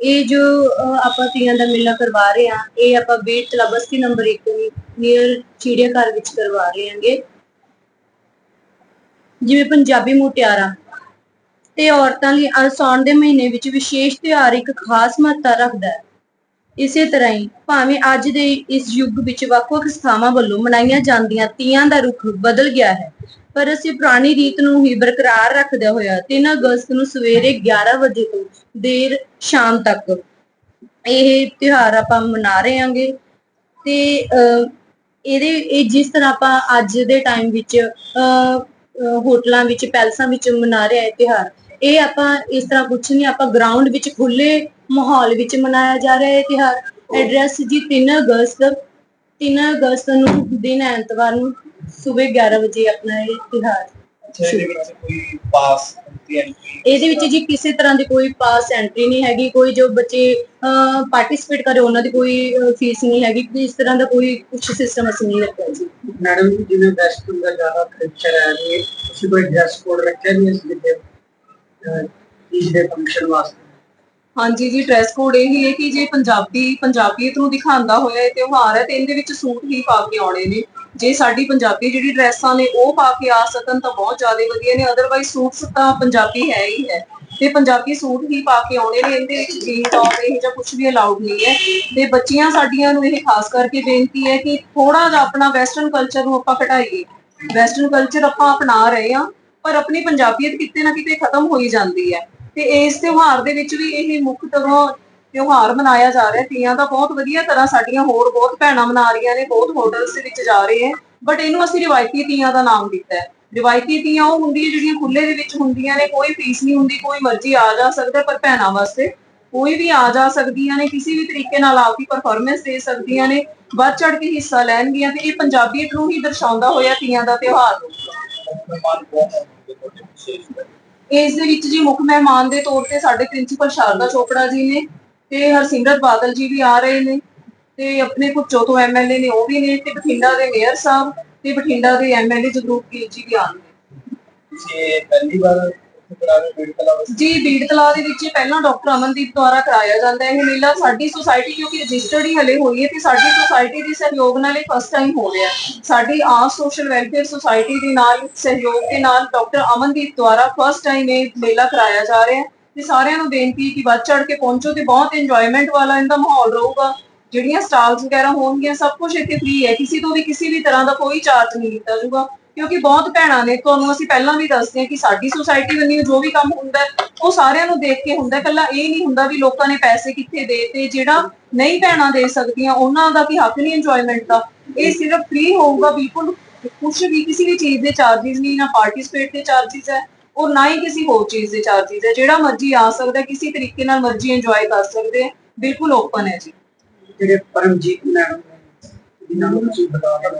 ਇਹ ਜੋ ਆਪਾਂ ਤੀਆਂ ਦਾ ਮੇਲਾ ਕਰਵਾ ਰਹੇ ਹਾਂ, ਇਹ ਆਪਾਂ ਬੀੜ ਤਲਾ ਨੰਬਰ 1 ਨੀਅਰ ਚਿੜੀਆ ਘਰ ਵਿੱਚ ਕਰਵਾ ਰਹੇ ਹਾਂਗੇ। ਜਿਵੇਂ ਪੰਜਾਬੀ ਮੁਟਿਆਰਾਂ। ਤੇ ਔਰਤਾਂ ਲਈ ਅ- ਸਾਉਣ ਦੇ ਮਹੀਨੇ ਵਿੱਚ ਵਿਸ਼ੇਸ਼ ਤਿਉਹਾਰ ਇੱਕ ਖਾਸ ਮਹੱਤਤਾ ਰੱਖਦਾ ਹੈ। ਇਸੇ ਤਰ੍ਹਾਂ ਹੀ ਭਾਵੇਂ ਅੱਜ ਦੇ ਇਸ ਯੁੱਗ ਵਿੱਚ ਵੱਖ-ਵੱਖ ਸਥਾਵਾਂ ਵੱਲੋਂ ਮਨਾਈਆਂ ਜਾਂਦੀਆਂ ਤੀਆਂ ਦਾ ਰੁਖ ਬਦਲ ਗਿਆ ਹੈ ਪਰ ਅਸੀਂ ਪੁਰਾਣੀ ਰੀਤ ਨੂੰ ਹੀ ਬਰਕਰਾਰ ਰੱਖਦੇ ਹੋਇਆ 3 ਅਗਸਤ ਨੂੰ ਸਵੇਰੇ 11 ਵਜੇ ਤੋਂ ਦੇਰ ਸ਼ਾਮ ਤੱਕ ਇਹ ਤਿਉਹਾਰ ਆਪਾਂ ਮਨਾ ਰਹੇ ਹਾਂਗੇ ਤੇ ਅਹ, ਇਹਦੇ ਇਹ ਜਿਸ ਤਰ੍ਹਾਂ ਆਪਾਂ ਅੱਜ ਦੇ ਟਾਈਮ ਵਿੱਚ ਅਹ, ਹੋਟਲਾਂ ਵਿੱਚ ਪੈਲਸਾਂ ਵਿੱਚ ਮਨਾ ਰਹੇ ਹਾਂ ਇਹ ਤਿਉਹਾਰ ਇਹ ਆਪਾਂ ਇਸ ਤਰ੍ਹਾਂ ਕੁਝ ਨਹੀਂ ਆਪਾਂ ਗਰਾਊਂਡ ਵਿੱਚ ਖੁੱਲੇ ਮਾਹੌਲ ਵਿੱਚ ਮਨਾਇਆ ਜਾ ਰਿਹਾ ਹੈ। ਇਹ ਤਿਉਹਾਰ ਐਡਰੈਸ ਜੀ 3 ਅਗਸਤ 3 ਅਗਸਤ ਨੂੰ ਦਿਨ ਐਤਵਾਰ ਨੂੰ ਸਵੇਰ 11 ਵਜੇ ਆਪਣਾ ਇਹ ਤਿਉਹਾਰ। ਅੱਛਾ ਇਹਦੇ ਵਿੱਚ ਕੋਈ ਪਾਸ ਦੀ ਐਂਟਰੀ ਇਹਦੇ ਵਿੱਚ ਜੀ ਕਿਸੇ ਤਰ੍ਹਾਂ ਦੀ ਕੋਈ ਪਾਸ ਐਂਟਰੀ ਨਹੀਂ ਹੈਗੀ। ਕੋਈ ਜੋ ਬੱਚੇ ਪਾਰਟਿਸਿਪੇਟ ਕਰੇ ਉਹਨਾਂ ਦੀ ਕੋਈ ਫੀਸ ਨਹੀਂ ਹੈਗੀ। ਇਸ ਤਰ੍ਹਾਂ ਦਾ ਕੋਈ ਕੁਝ ਸਿਸਟਮ ਅਸੀਂ ਨਹੀਂ ਰੱਖਿਆ ਜੀ। ਮੈਡਮ ਜੀ ਜਿਵੇਂ ਵੈਸਟਰਨ ਦਾ ਜ਼ਿਆਦਾ ਕਲਚਰ ਹੈ ਜੀ ਕੋਈ ਡਰੈਸ ਕੋਡ ਰੱਖਿਆ ਨਹੀਂ ਇਸ ਲਈ ਇਸ ਦੇ ਫੰਕਸ਼ਨ ਵਾਸਤੇ? ਹਾਂਜੀ ਜੀ ਡਰੈਸ ਕੋਡ ਇਹ ਹੀ ਹੈ ਕਿ ਜੇ ਪੰਜਾਬੀ ਪੰਜਾਬੀਅਤ ਨੂੰ ਦਿਖਾਉਂਦਾ ਹੋਇਆ ਇਹ ਤਿਉਹਾਰ ਹੈ ਤੇ ਇਹਦੇ ਵਿੱਚ ਸੂਟ ਹੀ ਪਾ ਕੇ ਆਉਣੇ ਨੇ। ਜੇ ਸਾਡੀ ਪੰਜਾਬੀ ਜਿਹੜੀ ਡਰੈਸਾਂ ਨੇ ਉਹ ਪਾ ਕੇ ਆ ਸਕਣ ਤਾਂ ਬਹੁਤ ਜ਼ਿਆਦਾ ਵਧੀਆ ਨੇ ਅਦਰਵਾਈਜ਼ ਸੂਟਸ ਤਾਂ ਪੰਜਾਬੀ ਹੈ ਹੀ ਹੈ। ਤੇ ਪੰਜਾਬੀ ਸੂਟ ਹੀ ਪਾ ਕੇ ਆਉਣੇ ਨੇ, ਇਹਦੇ ਵਿੱਚ ਜੀਨ ਟੌਪ ਇਹ ਜਾਂ ਕੁਝ ਵੀ ਅਲਾਉਡ ਨਹੀਂ ਹੈ। ਤੇ ਬੱਚੀਆਂ ਸਾਡੀਆਂ ਨੂੰ ਇਹ ਖਾਸ ਕਰਕੇ ਬੇਨਤੀ ਹੈ ਕਿ ਥੋੜਾ ਜਿਹਾ ਆਪਣਾ ਵੈਸਟਰਨ ਕਲਚਰ ਨੂੰ ਆਪਾਂ ਘਟਾਈਏ। ਵੈਸਟਰਨ ਕਲਚਰ ਆਪਾਂ ਅਪਣਾ ਰਹੇ ਹਾਂ, ਪਰ ਆਪਣੀ ਪੰਜਾਬੀਅਤ ਕਿਤੇ ਨਾ ਕਿਤੇ ਖਤਮ ਹੋਈ ਜਾਂਦੀ ਹੈ। ਤੇ ਇਸ ਤਿਉਹਾਰ ਦੇ ਵਿੱਚ ਵੀ ਇਹ ਮੁੱਖ ਤਰ੍ਹਾਂ ਤਿਉਹਾਰ ਮਨਾਇਆ ਜਾ ਰਿਹਾ। ਤੀਆਂ ਦਾ ਬਹੁਤ ਵਧੀਆ ਤਰ੍ਹਾਂ ਸਾਡੀਆਂ ਹੋਰ ਬਹੁਤ ਭੈਣਾਂ ਮਨਾ ਰਹੀਆਂ ਨੇ, ਬਹੁਤ ਹੋਟਲਸ ਦੇ ਵਿੱਚ ਜਾ ਰਹੇ ਹੈ ਬਟ ਇਹਨੂੰ ਅਸੀਂ ਰਿਵਾਇਤੀ ਤੀਆਂ ਦਾ ਨਾਮ ਦਿੱਤਾ ਹੈ। ਰਿਵਾਇਤੀ ਤੀਆਂ ਉਹ ਹੁੰਦੀਆਂ ਜਿਹੜੀਆਂ ਖੁੱਲੇ ਦੇ ਵਿੱਚ ਹੁੰਦੀਆਂ ਨੇ, ਕੋਈ ਫੀਸ ਨਹੀਂ ਹੁੰਦੀ, ਕੋਈ ਮਰਜ਼ੀ ਆ ਜਾ ਸਕਦਾ ਪਰ ਭੈਣਾਂ ਵਾਸਤੇ ਕੋਈ ਵੀ ਆ ਜਾ ਸਕਦੀਆਂ ਨੇ, ਕਿਸੇ ਵੀ ਤਰੀਕੇ ਨਾਲ ਆਪਦੀ ਪਰਫਾਰਮੈਂਸ ਦੇ ਸਕਦੀਆਂ ਨੇ, ਵੱਧ ਚੜ ਕੇ ਹਿੱਸਾ ਲੈਣਗੀਆਂ ਤੇ ਇਹ ਪੰਜਾਬੀਅਤ ਨੂੰ ਹੀ ਦਰਸਾਉਂਦਾ ਹੋਇਆ ਤੀਆਂ ਦਾ ਤਿਉਹਾਰ। ਇਸ ਦੇ ਵਿੱਚ ਜੀ ਮੁੱਖ ਮਹਿਮਾਨ ਦੇ ਤੌਰ ਤੇ ਸਾਡੇ ਪ੍ਰਿੰਸੀਪਲ ਸ਼ਾਰਦਾ ਚੋਪੜਾ ਜੀ ਨੇ ਤੇ ਹਰਸਿਮਰਤ ਬਾਦਲ ਜੀ ਵੀ ਆ ਰਹੇ ਨੇ ਤੇ ਆਪਣੇ ਕੁਝ ਚੌਥੋ ਐਮਐਲਏ ਨੇ ਉਹ ਵੀ ਨੇ ਤੇ ਬਠਿੰਡਾ ਦੇ ਮੇਅਰ ਸਾਹਿਬ ਤੇ ਬਠਿੰਡਾ ਦੇ ਐਮਐਲਏ ਜਗਰੂਪ ਗਿੱਲ ਜੀ ਵੀ ਆਉਣਗੇ। ਤੁਸੀਂ ਪਹਿਲੀ ਵਾਰ ਜੀ, ਬੀੜ ਤਲਾਅ ਦੇ ਵਿੱਚ ਪਹਿਲਾਂ ਡਾਕਟਰ ਅਮਨਦੀਪ ਦੁਆਰਾ ਕਰਾਇਆ ਜਾਂਦਾ ਹੈ। ਇਹ ਮੇਲਾ ਸਾਡੀ ਸੁਸਾਇਟੀ ਕਿਉਂਕਿ ਰਜਿਸਟਰਡ ਹੀ ਹਲੇ ਹੋਈ ਹੈ ਤੇ ਸਾਡੀ ਸੁਸਾਇਟੀ ਦੇ ਸਹਿਯੋਗ ਨਾਲ ਇਹ ਫਸਟ ਟਾਈਮ ਹੋ ਰਿਹਾ ਸਾਡੀ ਆਸ ਸੋਸ਼ਲ ਵੈਲਫੇਅਰ ਸੁਸਾਇਟੀ ਦੇ ਨਾਲ, ਸਹਿਯੋਗ ਦੇ ਨਾਲ ਡਾਕਟਰ ਅਮਨਦੀਪ ਦੁਆਰਾ ਫਸਟ ਟਾਈਮ ਇਹ ਮੇਲਾ ਕਰਾਇਆ ਜਾ ਰਿਹਾ ਹੈ ਤੇ ਸਾਰਿਆਂ ਨੂੰ ਬੇਨਤੀ ਹੈ ਕਿ ਵੱਧ ਚੜ ਕੇ ਪਹੁੰਚੋ ਤੇ ਬਹੁਤ ਇੰਜੋਇਮੈਂਟ ਵਾਲਾ ਇਹਦਾ ਮਾਹੌਲ ਰਹੂਗਾ। ਜਿਹੜੀਆਂ ਸਟਾਲਸ ਵਗੈਰਾ ਹੋਣਗੀਆਂ, ਸਭ ਕੁਝ ਇੱਥੇ ਫ੍ਰੀ ਹੈ। ਕਿਸੇ ਤੋਂ ਵੀ, ਕਿਸੇ ਵੀ ਤਰ੍ਹਾਂ ਦਾ ਕੋਈ ਚਾਰਜ ਨਹੀਂ ਕੀਤਾ ਜਾਊਗਾ। ਕਿਉਂਕਿ ਬਹੁਤ ਭੈਣਾਂ ਨੇ, ਤੁਹਾਨੂੰ ਅਸੀਂ ਪਹਿਲਾਂ ਵੀ ਦੱਸਦੇ ਹਾਂ ਕਿ ਸਾਡੀ ਸੁਸਾਇਟੀ ਵੱਲੋਂ ਜੋ ਵੀ ਕੰਮ ਹੁੰਦਾ ਉਹ ਸਾਰਿਆਂ ਨੂੰ ਦੇਖ ਕੇ ਹੁੰਦਾ ਕੱਲਾ ਇਹ ਨਹੀਂ ਹੁੰਦਾ ਵੀ ਲੋਕਾਂ ਨੇ ਪੈਸੇ ਕਿੱਥੇ ਦੇਤੇ, ਜਿਹੜਾ ਨਹੀਂ ਭੈਣਾਂ ਦੇ ਸਕਦੀਆਂ, ਉਹਨਾਂ ਦਾ ਕੀ ਹੱਕ ਨਹੀਂ ਇੰਜੋਇਮੈਂਟ ਦਾ। ਇਹ ਸਿਰਫ ਫ੍ਰੀ ਹੋਊਗਾ, ਬਿਲਕੁਲ ਕੁਝ ਵੀ ਕਿਸੇ ਵੀ ਚੀਜ਼ ਦੇ ਚਾਰजेस ਨਹੀਂ, ਨਾ ਪਾਰਟਿਸਪੇਟ ਦੇ ਚਾਰजेस ਹੈ ਔਰ ਨਾ ਹੀ ਕਿਸੇ ਹੋਰ ਚੀਜ਼ ਦੇ ਚਾਰजेस ਹੈ। ਜਿਹੜਾ ਮਰਜ਼ੀ ਆ ਸਕਦਾ ਕਿਸੇ ਤਰੀਕੇ ਨਾਲ ਮਰਜ਼ੀ ਇੰਜੋਏ ਕਰ ਸਕਦੇ ਬਿਲਕੁਲ ਓਪਨ ਹੈ ਜੀ। ਜਿਹੜੇ ਪਰਮਜੀਤ ਮੈਡਮ ਜਿਨ੍ਹਾਂ ਨੂੰ ਤੁਸੀਂ ਬਤਾ